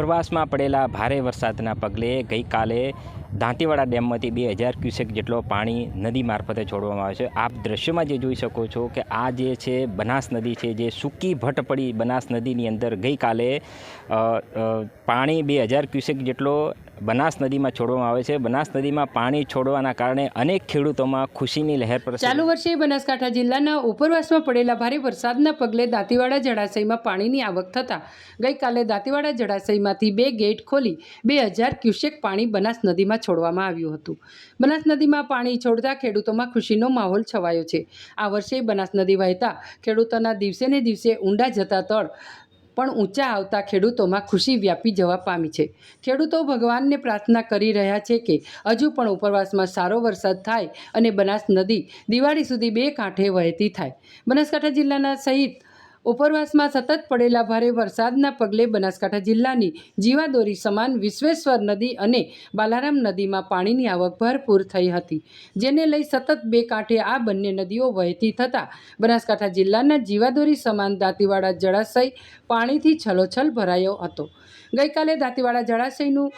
ઉપરવાસમાં પડેલા ભારે વરસાદના પગલે ગઈકાલે દાંતીવાડા ડેમમાંથી બે હજાર ક્યુસેક જેટલો પાણી નદી મારફતે છોડવામાં આવે છે. આપ દ્રશ્યમાં જે જોઈ શકો છો કે આ જે છે બનાસ નદી છે, જે સૂકી ભટ્ટ પડી બનાસ નદીની અંદર ગઈકાલે પાણી બે હજાર ક્યુસેક જેટલો બનાસ નદીમાં છોડવામાં આવે છે. બનાસ નદીમાં પાણી છોડવાના કારણે અનેક ખેડૂતોમાં ખુશીની લહેર પર ચાલુ વર્ષે બનાસકાંઠા જિલ્લાના ઉપરવાસમાં પડેલા ભારે વરસાદના પગલે દાંતીવાડા જળાશયમાં પાણીની આવક થતાં ગઈકાલે દાંતીવાડા જળાશયમાંથી બે ગેટ ખોલી બે હજાર ક્યુસેક પાણી બનાસ નદીમાં છોડવામાં આવ્યું હતું. બનાસ નદીમાં પાણી છોડતા ખેડૂતોમાં ખુશીનો માહોલ છવાયો છે. આ વર્ષે બનાસ નદી વહેતા ખેડૂતોના દિવસે ને દિવસે ઊંડા જતા તળ પણ ઊંચા આવતા ખેડૂતોમાં ખુશી વ્યાપી જવા પામી છે. ખેડૂતો ભગવાનને પ્રાર્થના કરી રહ્યા છે કે હજુ પણ ઉપરવાસમાં સારો વરસાદ થાય અને બનાસ નદી દિવાળી સુધી બે કાંઠે વહેતી થાય. બનાસકાંઠા જિલ્લાના સહિત ઉપરવાસમાં સતત પડેલા ભારે વરસાદના પગલે બનાસકાંઠા જિલ્લાની જીવાદોરી સમાન વિશ્વેશ્વર નદી અને બાલારામ નદીમાં પાણીની આવક ભરપૂર થઈ હતી, જેને લઈ સતત બે કાંઠે આ બંને નદીઓ વહેતી થતાં બનાસકાંઠા જિલ્લાના જીવાદોરી સમાન દાંતીવાડા જળાશય પાણીથી છલોછલ ભરાયો હતો. ગઈકાલે દાંતીવાડા જળાશયનું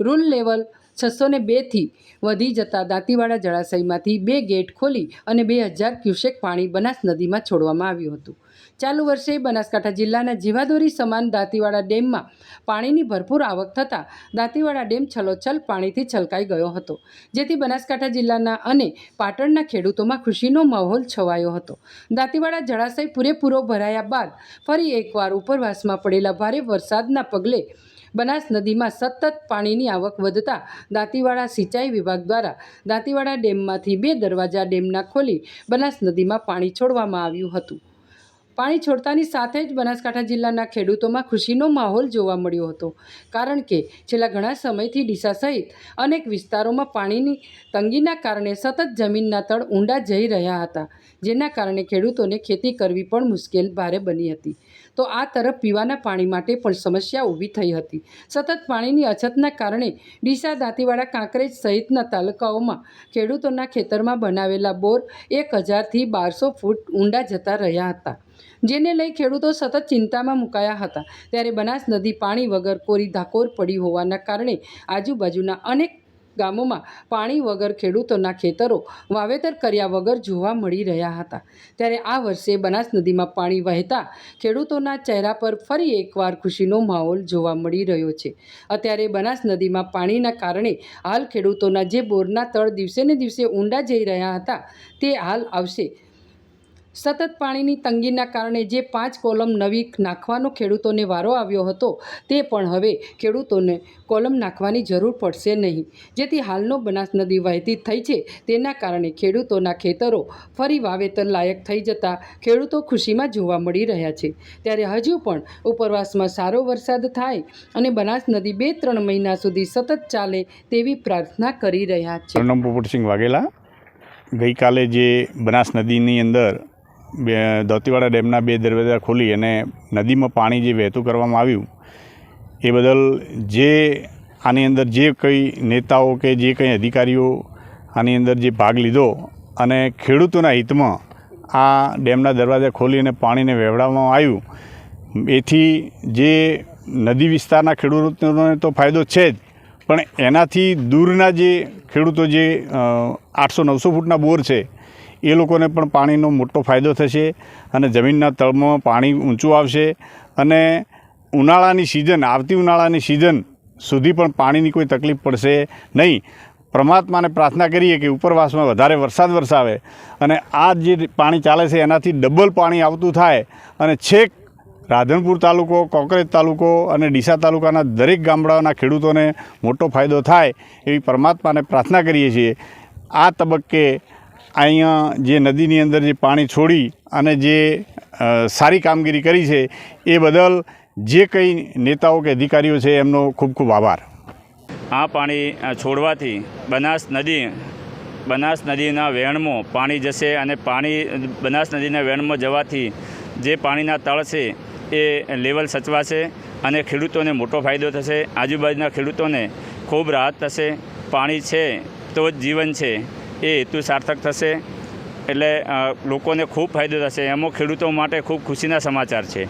રૂલ લેવલ છસો ને બેથી વધી જતા દાંતીવાડા જળાશયમાંથી બે ગેટ ખોલી અને બે હજાર ક્યુસેક પાણી બનાસ નદીમાં છોડવામાં આવ્યું હતું. ચાલુ વર્ષે બનાસકાંઠા જિલ્લાના જીવાદોરી સમાન દાંતીવાડા ડેમમાં પાણીની ભરપૂર આવક થતાં દાંતીવાડા ડેમ છલોછલ પાણીથી છલકાઈ ગયો હતો, જેથી બનાસકાંઠા જિલ્લાના અને પાટણના ખેડૂતોમાં ખુશીનો માહોલ છવાયો હતો. દાંતીવાડા જળાશય પૂરેપૂરો ભરાયા બાદ ફરી એકવાર ઉપરવાસમાં પડેલા ભારે વરસાદના પગલે બનાસ નદીમાં સતત પાણીની આવક વધતા દાંતીવાડા સિંચાઈ વિભાગ દ્વારા દાંતીવાડા ડેમમાંથી બે દરવાજા ડેમના ખોલી બનાસ નદીમાં પાણી છોડવામાં આવ્યું હતું. પાણી છોડતાની સાથે જ બનાસકાંઠા જિલ્લાના ખેડૂતોમાં ખુશીનો માહોલ જોવા મળ્યો હતો. કારણ કે છેલ્લા ઘણા સમયથી ડીસા સહિત અનેક વિસ્તારોમાં પાણીની તંગીના કારણે સતત જમીનના તળ ઊંડા જઈ રહ્યા હતા, જેના કારણે ખેડૂતોને ખેતી કરવી પણ મુશ્કેલ ભારે બની હતી. તો આ તરફ પીવાના પાણી માટે પણ સમસ્યા ઊભી થઈ હતી. સતત પાણીની અછતના કારણે ડીસા દાંતીવાડા કાંકરેજ સહિતના તાલુકાઓમાં ખેડૂતોના ખેતરમાં બનાવેલા બોર એક હજારથી બારસો ફૂટ ઊંડા જતા રહ્યા હતા. જેને લઈ ખેડૂતો સતત ચિંતામાં મુકાયા હતા. ત્યારે બનાસ નદી પાણી વગર કોરી ધાકોર પડી હોવાના કારણે આજુબાજુના અનેક ગામોમાં પાણી વગર ખેડૂતોના ખેતરો વાવેતર કર્યા વગર જોવા મળી રહ્યા હતા. ત્યારે આ વર્ષે બનાસ નદીમાં પાણી વહેતા ખેડૂતોના ચહેરા પર ફરી એકવાર ખુશીનો માહોલ જોવા મળી રહ્યો છે. અત્યારે બનાસ નદીમાં પાણીના કારણે હાલ ખેડૂતોના જે બોરના તળ દિવસે ને દિવસે ઊંડા જઈ રહ્યા હતા, તે હાલ આવશે. સતત પાણીની તંગીના કારણે જે પાંચ કોલમ નવી નાખવાનો ખેડૂતોને વારો આવ્યો હતો, તે પણ હવે ખેડૂતોને કોલમ નાખવાની જરૂર પડશે નહીં. જેથી હાલનો બનાસ નદી વહેતી થઈ છે, તેના કારણે ખેડૂતોના ખેતરો ફરી વાવેતર લાયક થઈ જતા ખેડૂતો ખુશીમાં જોવા મળી રહ્યા છે. ત્યારે હજુ પણ ઉપરવાસમાં સારો વરસાદ થાય અને બનાસ નદી બે ત્રણ મહિના સુધી સતત ચાલે તેવી પ્રાર્થના કરી રહ્યા છે. વાઘેલા. ગઈકાલે જે બનાસ નદીની અંદર બે ધોતીવાડા ડેમના બે દરવાજા ખોલી અને નદીમાં પાણી જે વહેતું કરવામાં આવ્યું, એ બદલ જે આની અંદર જે કંઈ નેતાઓ કે જે કંઈ અધિકારીઓ આની અંદર જે ભાગ લીધો અને ખેડૂતોના હિતમાં આ ડેમના દરવાજા ખોલી અને પાણીને વહેવડાવવામાં આવ્યું, એથી જે નદી વિસ્તારના ખેડૂતોને તો ફાયદો છે જ, પણ એનાથી દૂરના જે ખેડૂતો જે આઠસો નવસો ફૂટના બોર છે એ લોકોને પણ પાણીનો મોટો ફાયદો થશે અને જમીનના તળમાં પાણી ઊંચું આવશે અને ઉનાળાની સિઝન આવતી ઉનાળાની સિઝન સુધી પણ પાણીની કોઈ તકલીફ પડશે નહીં. પરમાત્માને પ્રાર્થના કરીએ કે ઉપરવાસમાં વધારે વરસાદ વરસાવે અને આ જે પાણી ચાલે છે એનાથી ડબલ પાણી આવતું થાય અને છેક રાધનપુર તાલુકો, કોકરેજ તાલુકો અને ડીસા તાલુકાના દરેક ગામડાઓના ખેડૂતોને મોટો ફાયદો થાય એવી પરમાત્માને પ્રાર્થના કરીએ છીએ. આ તબક્કે અહીંયા જે નદીની અંદર જે પાણી છોડી અને જે સારી કામગીરી કરી છે, એ બદલ જે કંઈ નેતાઓ કે અધિકારીઓ છે, એમનો ખૂબ ખૂબ આભાર. આ પાણી છોડવાથી બનાસ નદી, બનાસ નદીના વહેણમાં પાણી જશે અને પાણી, બનાસ નદીના વહેણમાં જવાથી જે પાણીના તળ છે, એ લેવલ સચવાશે અને ખેડૂતોને મોટો ફાયદો થશે. આજુબાજુના ખેડૂતોને ખૂબ રાહત થશે. પાણી છે તો જ જીવન છે. એ હેતુ સાર્થક થશે. એટલે લોકોને ખૂબ ફાયદો થશે. એમાં ખેડૂતો માટે ખૂબ ખુશીના સમાચાર છે.